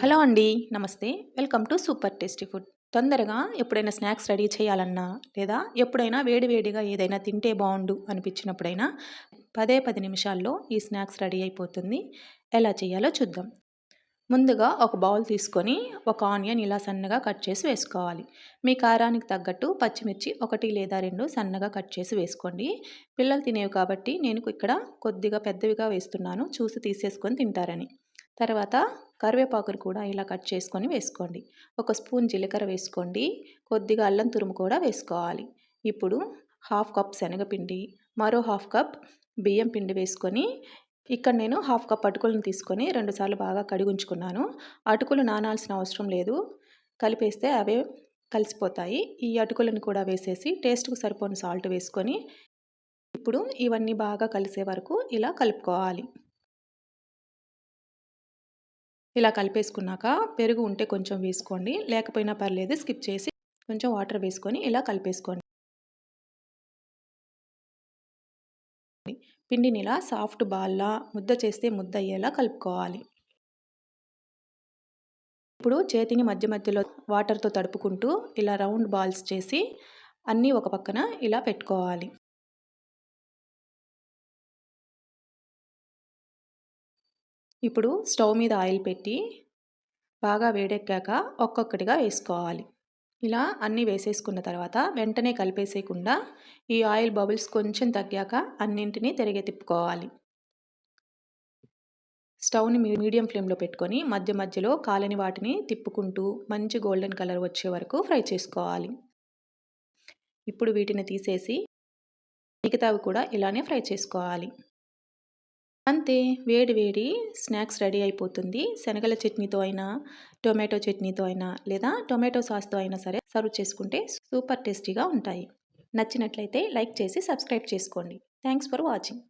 Hello అండి నమస్తే. Welcome to super tasty food. తొందరగా ఎప్పుడైనా స్నాక్స్ రెడీ చేయాలన్నా లేదా ఎప్పుడైనా వేడివేడిగా ఏదైనా తింటే బాగుండు అనిపించినప్పుడైనా పదే పది నిమిషాల్లో ఈ స్నాక్స్ రెడీ అయిపోతుంది. ఎలా చేయాలో చూద్దాం. ముందుగా ఒక బౌల్ తీసుకొని ఒక ఆనియన్ ఇలా సన్నగా కట్ చేసి వేసుకోవాలి. మీ కారానికి తగ్గట్టు పచ్చిమిర్చి ఒకటి లేదా రెండు సన్నగా కట్ చేసి వేసుకోండి. పిల్లలు తినేవి కాబట్టి నేను ఇక్కడ కొద్దిగా పెద్దవిగా వేస్తున్నాను. చూసి తీసేసుకొని తింటారని. తర్వాత కరివేపాకును కూడా ఇలా కట్ చేసుకొని వేసుకోండి. ఒక స్పూన్ జీలకర్ర వేసుకోండి. కొద్దిగా అల్లం తురుము కూడా వేసుకోవాలి. ఇప్పుడు హాఫ్ కప్ శనగపిండి మరో హాఫ్ కప్ బియ్యం పిండి వేసుకొని ఇక్కడ నేను హాఫ్ కప్ అటుకులను తీసుకొని రెండుసార్లు బాగా కడిగి ఉంచుకున్నాను అటుకులు నానాల్సిన అవసరం లేదు. కలిపేస్తే అవే కలిసిపోతాయి. ఈ అటుకులను కూడా వేసేసి టేస్ట్కు సరిపోని సాల్ట్ వేసుకొని ఇప్పుడు ఇవన్నీ బాగా కలిసే వరకు ఇలా కలుపుకోవాలి. ఇలా కలిపేసుకున్నాక పెరుగు ఉంటే కొంచెం వేసుకోండి. లేకపోయినా పర్లేదు స్కిప్ చేసి కొంచెం వాటర్ వేసుకొని ఇలా కలిపేసుకోండి. పిండిని ఇలా సాఫ్ట్ బాల్లా ముద్ద చేస్తే ముద్ద అయ్యేలా కలుపుకోవాలి. ఇప్పుడు చేతిని మధ్య మధ్యలో వాటర్తో తడుపుకుంటూ ఇలా రౌండ్ బాల్స్ చేసి అన్నీ ఒక పక్కన ఇలా పెట్టుకోవాలి. ఇప్పుడు స్టవ్ మీద ఆయిల్ పెట్టి బాగా వేడెక్కాక ఒక్కొక్కటిగా వేసుకోవాలి. ఇలా అన్నీ వేసేసుకున్న తర్వాత వెంటనే కలిపేసేయకుండా ఈ ఆయిల్ బబుల్స్ కొంచెం తగ్గాక అన్నింటినీ తిరిగి తిప్పుకోవాలి స్టవ్ని మీడియం ఫ్లేమ్లో పెట్టుకొని మధ్య మధ్యలో కాలని వాటిని తిప్పుకుంటూ మంచి గోల్డెన్ కలర్ వచ్చే వరకు ఫ్రై చేసుకోవాలి. ఇప్పుడు వీటిని తీసేసి మిగతావి కూడా ఇలానే ఫ్రై చేసుకోవాలి. అంతే వేడి వేడి స్నాక్స్ రెడీ అయిపోతుంది. శనగల చట్నీతో అయినా టొమాటో చట్నీతో అయినా లేదా టొమాటో సాస్తో అయినా సరే సర్వ్ చేసుకుంటే సూపర్ టేస్టీగా ఉంటాయి. నచ్చినట్లయితే లైక్ చేసి సబ్స్క్రైబ్ చేసుకోండి. Thanks for watching.